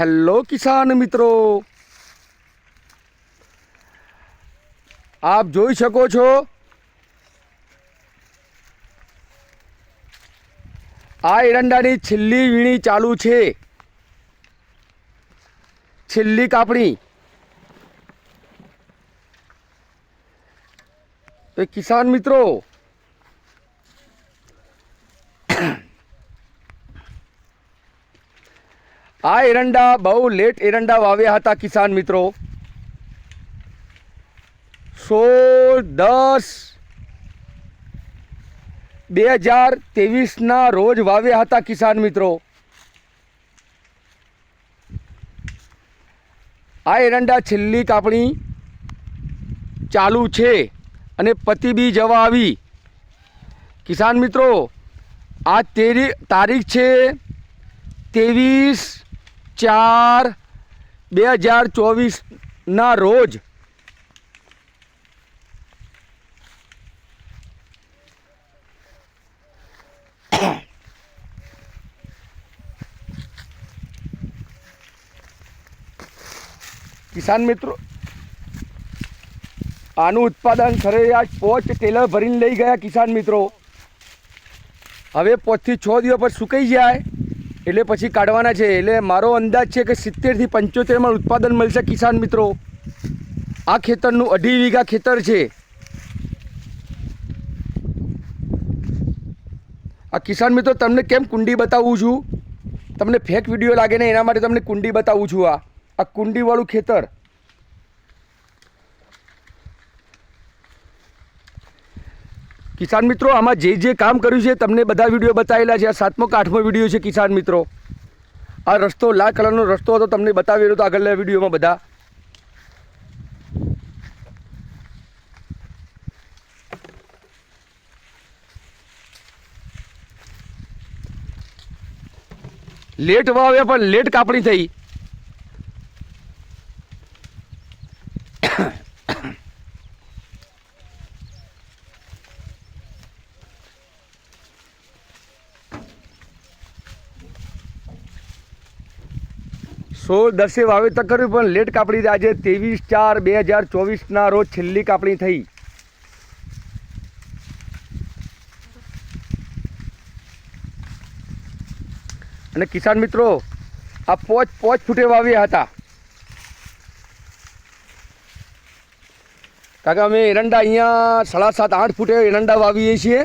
Hello કિસાન મિત્રો. આપ જોઈ શકો છો. આ એરંડાની છેલ્લી વીણી ચાલુ છે. છેલ્લી કાપણી. તો કિસાન મિત્રો આ એરંડા બહુ લેટ એરંડા વાવ્યા હતા કિસાન મિત્રો. સોળ દસ બે હજાર ત્રેવીસના રોજ વાવ્યા હતા કિસાન મિત્રો. આ એરંડા છેલ્લી કાપણી ચાલુ છે અને પતિ બી જવા આવી. કિસાન મિત્રો, આ તેરી તારીખ છે ત્રેવીસ ચાર બે હજાર ચોવીસના રોજ કિસાન મિત્રો, આનું ઉત્પાદન સરેરાશ પોચ ટેલર ભરીને લઈ ગયા કિસાન મિત્રો. હવે પોચથી છ દિવસ પર સુકાઈ જાય. એટલે પછી કાઢવાના છે. એટલે મારો અંદાજ છે કે સિત્તેરથી પંચોતેરમાં ઉત્પાદન મળશે કિસાન મિત્રો. આ ખેતરનું અઢી વીઘા ખેતર છે. આ કિસાન મિત્રો, તમને કેમ કુંડી બતાવું છું? તમને ફેક વીડિયો લાગે ને એના માટે તમને કુંડી બતાવું છું આ. આ કુંડીવાળું ખેતર. કિસાન મિત્રો, આમાં જે જે કામ કર્યું છે તમને બધા વીડિયો બતાવેલા છે. આ સાતમો કે આઠમો વીડિયો છે કિસાન મિત્રો. આ રસ્તો લાલ કલરનો રસ્તો હતો, તમને બતાવેલો હતો આગળના વિડીયોમાં બધા. લેટ વાવ્યા પણ લેટ કાપણી થઈ. સોળ દસે વાવેતર કર્યું, પણ લેટ કાપણી આજે ત્રેવીસ ચાર બે હજાર ચોવીસના રોજ છેલ્લી કાપણી થઈ. અને કિસાન મિત્રો, આ પોચ પોચ ફૂટે વાવ્યા હતા. કારણ કે અમે એરંડા અહીંયા સાડા સાત આઠ ફૂટે એરંડા વાવીએ છીએ.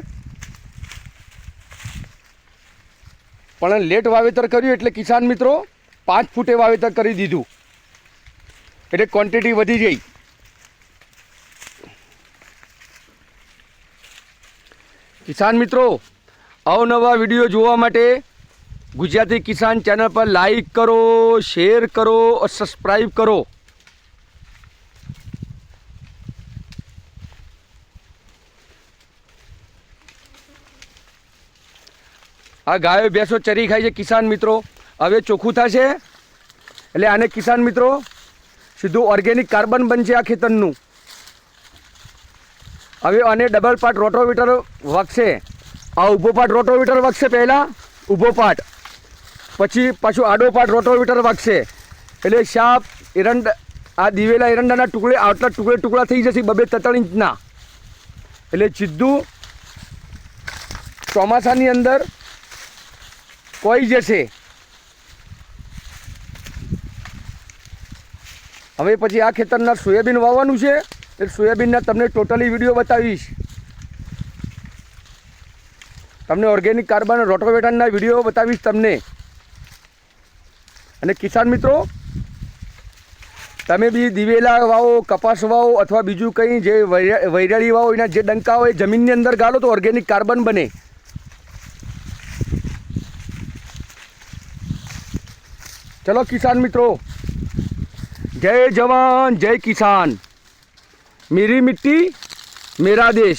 પણ લેટ વાવેતર કર્યું એટલે કિસાન મિત્રો પાંચ ફૂટે વાવેતર કરી દીધું. એટલે ક્વોન્ટિટી વધી ગઈ. કિસાન મિત્રો, અવનવા વીડિયો જોવા માટે ગુજરાતી કિસાન ચેનલ પર લાઈક કરો શેર કરો સબસ્ક્રાઈબ કરો. આ ગાયો, ભેંસો, ચરી ખાય છે કિસાન મિત્રો. હવે ચોખ્ખું થશે? એટલે આને કિસાન મિત્રો, સીધું ઓર્ગેનિક કાર્બન બનશે આ ખેતરનું. હવે આને ડબલ પાર્ટ રોટોવીટર વખશે. આ ઊભો પાર્ટ રોટોવીટર વખશે પહેલાં, ઊભો પાર્ટ પછી પાછું આડો પાર્ટ રોટોવીટર વાગશે એટલે શાપ, એરંડ, આ દિવેલા એરંડાના ટુકડે, આટલા ટુકડે ટુકડા થઈ જશે બબે ત્રણ ઇંચના. એટલે સીધું ચોમાસાની અંદર કોઈ જશે. હવે પછી આ ખેતરના સોયાબીન વાવવાનું છે. એ સોયાબીનના તમને ટોટલી વીડિયો બતાવીશ. તમને ઓર્ગેનિક કાર્બન રોટોવેટરના વીડિયો બતાવીશ તમને. અને કિસાન મિત્રો, તમે બી દિવેલા વાવો, કપાસ વાવો અથવા બીજું કંઈ જે વૈરા- વૈરાળી વાવો, એના જે ડંકા હોય, જમીનની અંદર ગાળો તો ઓર્ગેનિક કાર્બન બને. ચલો કિસાન મિત્રો જય જવાન જય કિસાન. મેરી મિટ્ટી મેરા દેશ.